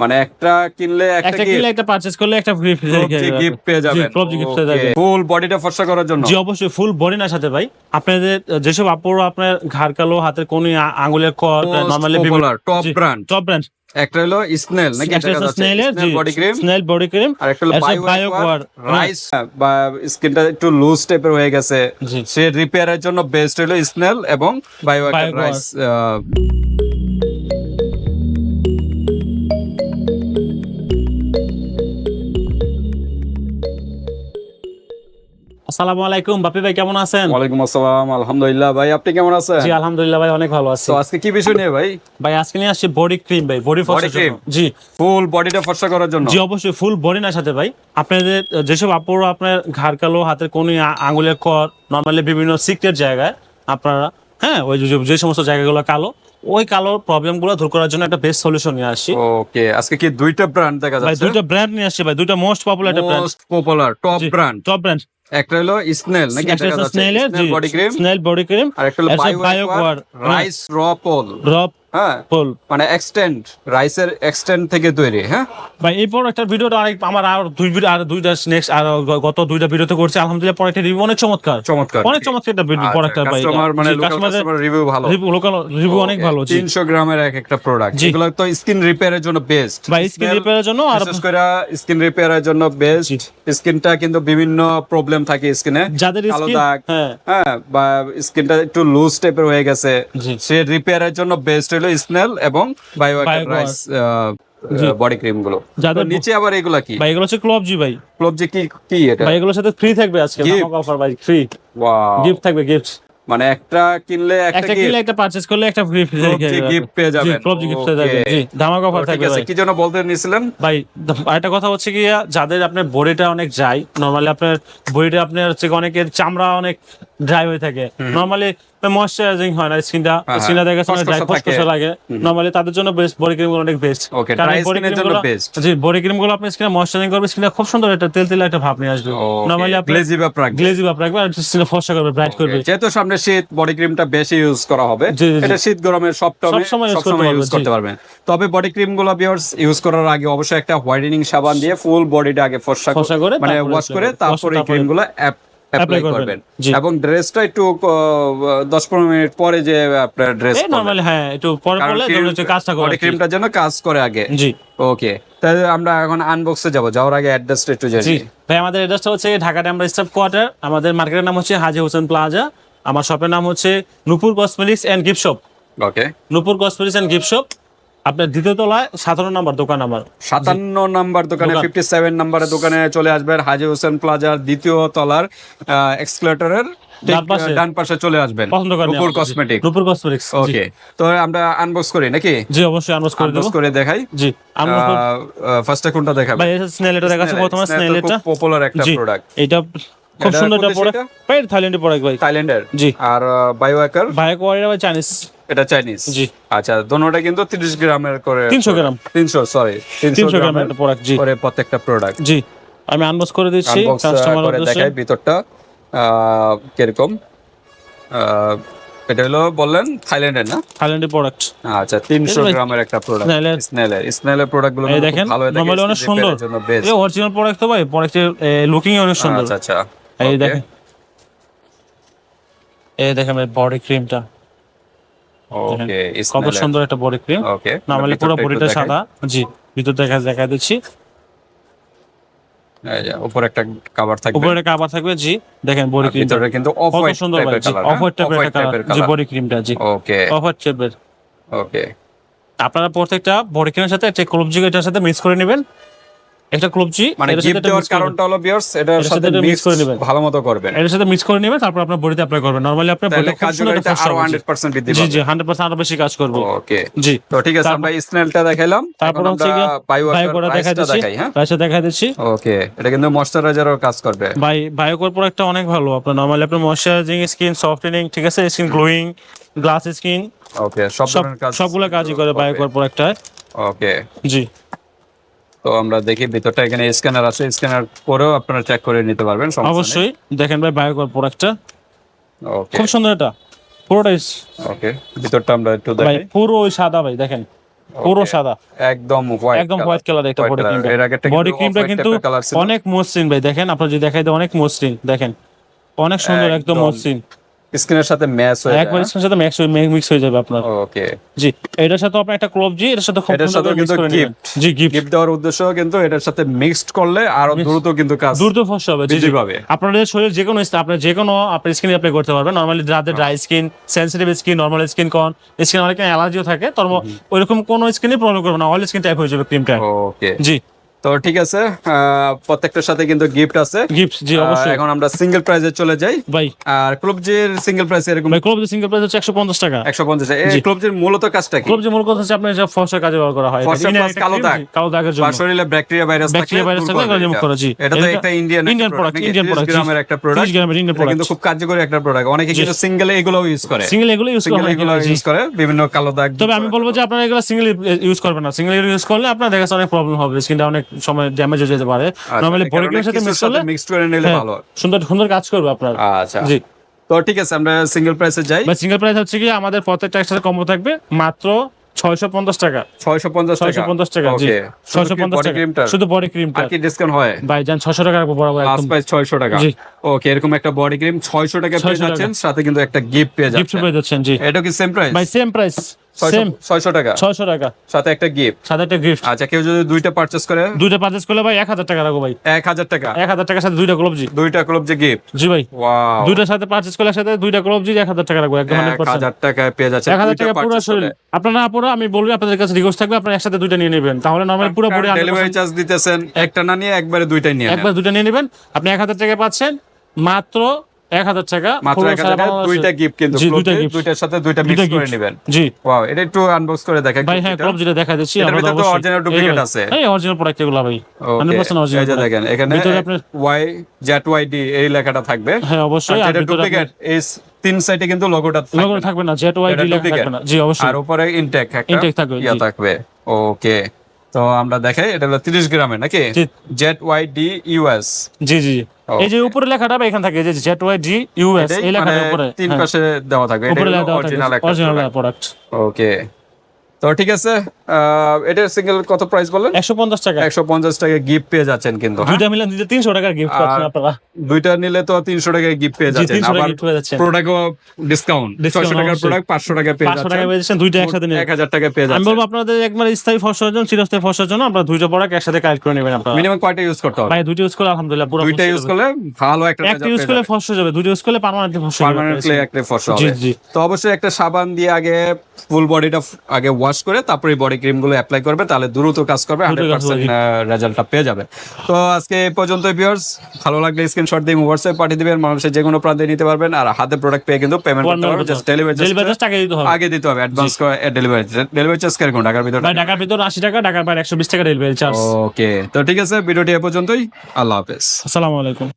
মানে একটা কিনলে একটা কিনলে একটা পারচেজ করলে একটা ফ্রি ফ্রি গিফট পেয়ে যাবেন। ক্লবজি গিফট পেয়ে যাবেন ফুল বডিটা ফর্সা করার জন্য? জি অবশ্যই ফুল বডি না সাথে ভাই। আপনাদের যেসব আপুরা আপনার ঘাড় কালো হাতের কোন আঙ্গুলের কর normally top brand top brand একটা হলো স্নেল নাকি? একটা স্নেলের জি body cream snail body cream আর একটা হলো একটা বায়ো Bio রাইস বা স্কিনটা একটু লুজ টাইপের হয়ে গেছে। সে রিপেয়ারের জন্য বেস্ট হলো স্নেল এবং বায়ো Bio Guard। রাইস আসসালামু আলাইকুম। বাপি ভাই কেমন আছেন? ওয়ালাইকুম আসসালাম আলহামদুলিল্লাহ। ভাই আপনি কেমন আছেন? জি আলহামদুলিল্লাহ ভাই অনেক ভালো আছি। তো আজকে কি বিষয় নিয়ে ভাই? ভাই আজকে নিয়ে আসছি বডি ক্রিম ভাই বডি ফর্সা cream? জি। ফুল বডিটা ফর্সা করার জন্য? জি অবশ্যই ফুল বডি না সাথে ভাই। আপনাদের যেসব আপুরা আপনার ঘাড় কালো হাতের কোন আঙ্গুলের কর নরমালি বিভিন্ন সিক্রেট জায়গায় আপনারা হ্যাঁ ওই যে- সমস্ত জায়গাগুলো কালো ওই কালো প্রবলেমগুলো দূর করার জন্য একটা বেস্ট সলিউশন নিয়ে আসছি। ওকে আজকে কি দুইটা ব্র্যান্ড দেখা ভাই যাচ্ছে? দুইটা ব্র্যান্ড নিয়ে আসছি ভাই দুইটা মোস্ট পপুলার একটা brand most popular top brand top brand একটা হলো স্নেল নাকি একটা স্নেলের body cream snail body cream আর একটা হলো একটা বায়ো রাইস র পোল ড্রপ হ্যাঁ ফুল মানে এক্সটেন্ড রাইসের এক্সটেন্ড থেকে তৈরি হ্যাঁ? ভাই এই প্রোডাক্টের ভিডিওটা অনেক আমার আর দুই ভিডিও আর দুইটা নেক্সট আর গত দুইটা ভিডিওতে করছি আলহামদুলিল্লাহ প্রোডাক্টের রিভিউ অনেক চমৎকার। চমৎকার। অনেক চমৎকার একটা প্রোডাক্ট ভাই। কাস্টমার মানে কাস্টমার রিভিউ ভালো। লোকাল রিভিউ অনেক ভালো 300 গ্রামের এক একটা প্রোডাক্ট এগুলো তো স্কিন রিপেয়ারের জন্য বেস্ট ভাই স্কিন রিপেয়ারের জন্য আর বিশেষ করে স্কিন রিপেয়ারের জন্য বেস্ট স্কিনটা কিন্তু বিভিন্ন প্রবলেম থাকে স্কিনে যাদের স্কিন হ্যাঁ। হ্যাঁ বা স্কিনটা একটু লুজ টাইপের হয়ে গেছে। সে রিপেয়ারের জন্য বেস্ট হলো স্নেল এবং রাইস বডি ক্রিমগুলো যাদের নিচে আবার এগুলা কি? ভাই এগুলো হচ্ছে ক্লব জি ভাই। ক্লোব যে কি কি এটা? ভাই এগুলোর সাথে ফ্রি থাকবে আজকে? ধামাকা অফার ভাই ফ্রি ওয়াও গিফট থাকবে গিফট মানে একটা কিনলে একটা কিনলে একটা পারচেজ করলে একটা ফ্রি ফ্রি গিফট পেয়ে যাবেন। ক্লব গিফট পেয়ে যাবেন। জি ধামাকা অফার ঠিক থাকবে আছে কি জন্য বলতে নিছিলেন? ভাই আরেকটা কথা হচ্ছে কি যাদের আপনার বডিটা অনেক ড্রাই নরমালি আপনার বডিটা আপনার হচ্ছে অনেকের চামড়া অনেক ড্রাই হয়ে থাকে। নরমালি ময়শ্চারাইজিং হয় না স্কিনটা হ্যাঁ, স্কিনটা দেখা যাচ্ছে ড্রাই থাকে। লাগে নরমালি তাদের জন্য বেস্ট বডি ক্রিমগুলো অনেক বেস্ট Okay, dry skin জন্য best। জি বডি ক্রিমগুলো আপনি স্কিনে ময়শ্চারাইজিং করবে স্কিনে খুব সুন্দর একটা তেল তেল একটা ভাব নিয়ে আসবে নরমালি আপনি গ্লেজি ব্যাপার রাখবে। গ্লেজি ভাব রাখবে আর স্কিনে ফর্সা করবে ব্রাইট করবে যেহেতু সামনে শীত বডি ক্রিমটা বেশি ইউজ করা হবে। এটা শীত গরমের সব use করতে সবসময় ইউজ করতে পারবেন তবে বডি ক্রিমগুলো ভিউয়ার্স ইউজ করার আগে অবশ্যই একটা হোয়াইটেনিং সাবান দিয়ে ফুল বডিটা আগে ফর্সা করে মানে ওয়াশ করে করবেন। তারপরে এই তারপরে- ক্রিমগুলো অ্যাপ্লাই করবেন, এবং ড্রেসটা একটু দশ পনেরো মিনিট পরে যে আপনার ড্রেস হ্যাঁ একটু পরে কাজটা করে বডি আর কি। ক্রিমটার জন্য কাজ করে আগে। জি। ওকে তাহলে আমরা এখন আনবক্সে যাব। যাওয়ার আগে অ্যাড্রেসটা একটু জি। জানি ভাই আমাদের অ্যাড্রেসটা হচ্ছে ঢাকা ড্যামরা স্টাফ কোয়ার্টার আমাদের মার্কেটের নাম হচ্ছে হাজি হোসেন প্লাজা। আমার শপের নাম হচ্ছে Nupur cosmetics and gift shop okay Nupur cosmetics and gift shop আপনার দ্বিতীয় তলায় সতেরো নাম্বার দোকান আমার। সাতান্ন নাম্বার দোকানে ফিফটি সেভেন নাম্বারের দোকানে চলে আসবেন হাজি হোসেন প্লাজার দ্বিতীয় তলার এক্সক্লেটরের ডান পাশে। চলে আসবেন। নুপুর কসমেটিক নুপুর কসমেটিক্স ওকে তো আমরা আনবক্স করি নাকি? জি অবশ্যই আনবক্স করে দেবো। আনবক্স করে দেখাই। জি ফার্স্টে কোনটা দেখাবো? ভাই স্নেল এটা দেখাচ্ছে প্রথমে স্নেল এটা পপুলার একটা প্রোডাক্ট এটা খুব সুন্দর একটা প্রোডাক্ট থাইল্যান্ডের প্রোডাক্ট ভাই থাইল্যান্ডের? জি। আর বায়োয়াকার কোয়ারিটা ভাই চাইনিজ এটা চাইনিজ জি। আচ্ছা দোনোটা কিন্তু 30 গ্রামের করে 300 গ্রাম। 300 সরি 300 300 গ্রামের গ্রামের একটা প্রোডাক্ট জি। করে প্রত্যেকটা প্রোডাক্ট জি। আমি আনবক্স করে দিচ্ছি কাস্টমার উদ্দেশ্যে। দেখাই ভিতরটা। কীরকম? এটা হলো বললেন থাইল্যান্ডের না? থাইল্যান্ডের প্রোডাক্ট আচ্ছা তিনশো ভাই, গ্রামের একটা প্রোডাক্ট স্নেলের- স্নেলের প্রোডাক্টগুলো দেখেন ভালো নরমালি অনেক সুন্দর। এই অরিজিনাল প্রোডাক্ট তো ভাই প্রোডাক্টের লুকিং অনেক সুন্দর। আচ্ছা আচ্ছা। এই দেখেন। এই দেখেন বডি ক্রিমটা ওকে কত সুন্দর একটা বডি ক্রিম ওকে নরমালি পুরো বডিটা সাদা। জি ভিতর দেখা দেখা দিচ্ছি। উপর একটা কভার থাকবে। উপরে থাকবে জি। দেখেন বডি আর ক্রিমটা ভিতরে কিন্তু অফ হোয়াইট সুন্দর জি কালার অফ হোয়াইট টাইপের কালার জি বডি ক্রিমটা জি। ওকে অফ হোয়াইট টাইপের ওকে আপনারা প্রত্যেকটা বডি ক্রিমের সাথে একটা সাথে মিক্স করে নেবেন। একটা মানে গিফট দেওয়ার করে কারণটা হলো এটার সাথে মিক্স করে নেবেন। ভালো মতো করবেন। এটার সাথে মিক্স করে নেবেন তারপর আপনার বডিতে অ্যাপ্লাই করবেন। নরমালি আপনার বডিতে একটা আরও 100% বৃদ্ধি পাবে। জি 100% আরও বেশি কাজ করবে। ওকে জি। তো ঠিক আছে আমরা স্নেলটা দেখাইলাম। তারপর হচ্ছে বায়ো বায়োকোরা দেখা দিচ্ছি। হ্যাঁ? দেখা দিচ্ছি। ওকে এটা কিন্তু ময়শ্চারাইজারও কাজ করবে। বায়োকোর প্রোডাক্টটা অনেক ভালো। আপনার নরমালি আপনার ময়শ্চারাইজিং স্কিন সফটেনিং ঠিক আছে? Skin glowing glass skin okay সব কাজ সবগুলো কাজই করে বায়োকোর প্রোডাক্টটা ওকে জি। তো আমরা দেখি ভিতরটা এখানে স্ক্যানার আছে স্ক্যানার করেও আপনারা চেক করে নিতে পারবেন অবশ্যই দেখেন ভাই বায়োকোর প্রোডাক্টটা ওকে খুব সুন্দর এটা। পুরোটাই ওকে ভিতরটা আমরা একটু ভাই পুরো ওই সাদা ভাই দেখেন। পুরো সাদা। একদম হোয়াইট একদম হোয়াইট কালার একটা বডি আগেরটা বডি কিন্তু ক্রিমটা কিন্তু। অনেক মসৃণ ভাই দেখেন আপনার যদি দেখাই দেয় অনেক মসৃণ দেখেন। অনেক সুন্দর একদম মসৃণ। স্কিনের সাথে ম্যাচ হয়ে একবার স্কিনের সাথে মিক্স মিক্স হয়ে যাবে আপনার। ওকে। জি এটার সাথে আপনার একটা ক্রপ জি এটার সাথে খুব এটার mix কিন্তু gift। জি গিফট গিফট দেওয়ার উদ্দেশ্য কিন্তু এটার সাথে মিক্সড করলে আরও দ্রুত কিন্তু কাজ দ্রুত ফসল হবে জি, জি। বৃদ্ধি আপনাদের শরীর যে কোনো আপনার যে কোনো আপনার স্কিনে অ্যাপ্লাই করতে পারবেন। নর্মালি যাদের dry skin sensitive skin normal skin কন স্কিন অনেক অ্যালার্জিও থাকে তোর ওইরকম কোনো স্কিনে প্রবলেম করবে না। অয়েল স্কিন টাইপ হয়ে যাবে ক্রিমটা ওকে জি। তো ঠিক আছে প্রত্যেকটার সাথে কিন্তু গিফট আছে। গিফট জি অবশ্যই। এখন আমরা সিঙ্গেল প্রাইজে চলে যাই। ভাই। আর ক্লবজের সিঙ্গেল প্রাইস এরকম ভাই ক্লোব সিঙ্গেল প্রাইস হচ্ছে একশো পঞ্চাশ টাকা। একশো পঞ্চাশ এই জি। ক্লবজের মূলত কাজটা কি? ক্লোব যে মূল কথা হচ্ছে আপনার যে ফসল কাজে ব্যবহার করা হয়। ফসা inner কালো দাগ। কালো দাগের জন্য। শরীরে ব্যাকটেরিয়া ভাইরাস ব্যাকটেরিয়া ভাইরাস এগুলো remove করা, জি। এটা তো একটা ইন্ডিয়ান product, Indian product, জি। গ্রামের একটা প্রোডাক্ট 30 গ্রামের Indian কিন্তু খুব কার্যকরী একটা প্রোডাক্ট অনেকে। কিন্তু সিঙ্গেলে এগুলো ইউজ করে। সিঙ্গেল এগুলো ইউজ করে এগুলো ইউজ করে বিভিন্ন কালো দাগ। তবে আমি বলব যে আপনারা এগুলো সিঙ্গেল ইউজ করবেন না। সিঙ্গেল ইউজ করলে আপনার দেখা যাচ্ছে অনেক প্রবলেম হবে। স্কিনটা অনেক সময় ড্যামেজ হয়ে যেতে পারে। নরমালি বডি সাথে মিক্স করলে মিক্সড করে নিলে হ্যাঁ, ভালো সুন্দর সুন্দর কাজ করবে আপনার। আচ্ছা। জি। তো ঠিক আছে আমরা সিঙ্গেল প্রাইসে যাই। সিঙ্গেল প্রাইস হচ্ছে কি আমাদের প্রত্যেকটা একসাথে কম্বো থাকবে মাত্র ছয়শো পঞ্চাশ টাকা। ছয়শো পঞ্চাশ ছয়শো পঞ্চাশ টাকা জি। ছয়শো পঞ্চাশ টাকা। শুধু বডি ক্রিমটা আর কি ডিসকাউন্ট হয়? ভাই যান ছশো টাকা বরাবর লাস্ট প্রাইস ছয়শো টাকা। জি। ওকে এরকম একটা বডি ক্রিম ছয়শো টাকা পেয়ে যাচ্ছেন সাথে কিন্তু একটা গিফট পেয়ে গিফট যাচ্ছেন। পেয়ে যাচ্ছেন জি। এটা কি সেম প্রাইস ভাই সেম প্রাইস সেম ছয়শো টাকা। ছয়শো টাকা। সাথে একটা গিফট সাথে একটা গিফট আচ্ছা কেউ যদি দুইটা পারচেস করে দুইটা পারচেজ করলে ভাই এক হাজার টাকা ভাই। টাকা। এক হাজার টাকার সাথে দুইটা গ্লোভ দুইটা ক্লব গিফট জি ভাই। ওয়াও দুইটার সাথে পারচেজ করলে সাথে দুইটা গ্লোভ জি এক হাজার টাকা রাখব একদম হান্ড্রেড এক পার্সেন্ট হাজার টাকায় পেয়ে যাচ্ছে এক হাজার টাকা পুরো শরীর। আপনারা পুরো আমি বলব আপনাদের কাছে রিকোয়েস্ট থাকবে আপনারা একসাথে দুইটা নিয়ে নেবেন। তাহলে নর্মালি পুরো পুরো ডেলিভারি চার্জ দিতেছেন? একটা না নিয়ে একবারে দুইটাই নিয়ে একবার দুইটা নিয়ে নেবেন। আপনি এক হাজার টাকা পাচ্ছেন মাত্র টাকা মাত্র টাকা দুইটা গিফট কিন্তু দুইটার সাথে দুইটা মিক্স করে। নেবেন। জি। ওয়াও এটা একটু আনবক্স করে দেখা ভাই হ্যাঁ ক্লব যেটা দেখা দিচ্ছি এটার আমরা ভিতরে তো অবশ্যই- original এই duplicate ভাই, আছে। এই অরিজিনাল প্রোডাক্ট এগুলো ভাই। 100% এই যে দেখেন এখানে আপনার ওয়াই ওয়াই ডি এই লেখাটা থাকবে। হ্যাঁ অবশ্যই। আর ডুপ্লিকেট এই তিন সাইডে কিন্তু লোগোটা লোগো থাকবে না ওয়াই এটা ডি লেখা থাকবে না। জি অবশ্যই। আর উপরে ইনটেক একটা Intake থাকবে, ইয়া থাকবে। ওকে তো আমরা দেখাই এটা হলো 30 গ্রামের নাকি। জেট ওয়াই ডি ইউএস জি জি। এই যে উপরে লেখাটা এখানে থাকে যে জেড ওয়াই ডি ইউএস এই লেখাটা উপরে মানে তিন হ্যাঁ, পাশে দেওয়া থাকবে এটা উপরে অরিজিনাল প্রোডাক্ট ওকে তো ঠিক আছে এটার সিঙ্গেল কত প্রাইস বলেন? একশো পঞ্চাশ টাকা। একশো পঞ্চাশ টাকা গিফট পেয়ে যাচ্ছেন কিন্তু? দুইটা মিলে দিতে তিনশো টাকার গিফট পাচ্ছেন আপনারা। দুইটা নিলে তো তিনশো টাকায় গিফট পেয়ে যাচ্ছেন। আবার প্রোডাক্টও ডিসকাউন্ট Discount ছয়শো টাকার প্রোডাক্ট পাঁচশো টাকা পেয়ে পাঁচশো টাকা যাচ্ছেন। পেয়ে যাচ্ছেন দুইটা একসাথে হাজার টাকা পেয়ে আমি বলব আপনাদের একবার স্থায়ী ফসলের জন্য চিরস্থায়ী ফসলের জন্য আপনারা দুইটা প্রোডাক্ট একসাথে কালেক্ট করে নেবেন আপনারা। মিনিমাম কয়টা ইউজ করতে হবে? ভাই দুইটা ইউজ করে আলহামদুলিল্লাহ পুরো দুইটা ইউজ করলে ভালো একটা একটা ইউজ করলে ফসল যাবে দুইটা ইউজ করলে পার্মানেন্টলি ফসল পার্মানেন্টলি একটা ফসল হবে। জি। তো অবশ্যই একটা সাবান দিয়ে আগে ফুল বডিটা আগে ওয়াশ করে তারপরে বডি ক্রিমগুলো অ্যাপ্লাই করবে তাহলে দ্রুত কাজ করবে হান্ড্রেড পার্সেন্ট রেজাল্টটা পেয়ে যাবে। তো আজকে এই পর্যন্ত ভিউয়ার্স ভালো লাগলে স্ক্রিনশট দিয়ে হোয়াটসঅ্যাপ পাঠিয়ে দিবেন মানুষের যে কোনো প্রান্তে নিতে পারবেন আর হাতে প্রোডাক্ট পেয়ে কিন্তু পেমেন্ট করতে পারবেন। জাস্ট ডেলিভারি ডেলিভারি চার্জ টাকা দিতে হবে। আগে দিতে হবে অ্যাডভান্স ডেলিভারি ডেলিভারি চার্জ কীরকম টাকার ভিতরে? ঢাকার ভিতর আশি টাকা ঢাকার বাইরে একশো বিশ টাকা ডেলিভারি চার্জ ওকে তো ঠিক আছে ভিডিওটি এ পর্যন্তই। আল্লাহ হাফেজ। আসসালামু আলাইকুম।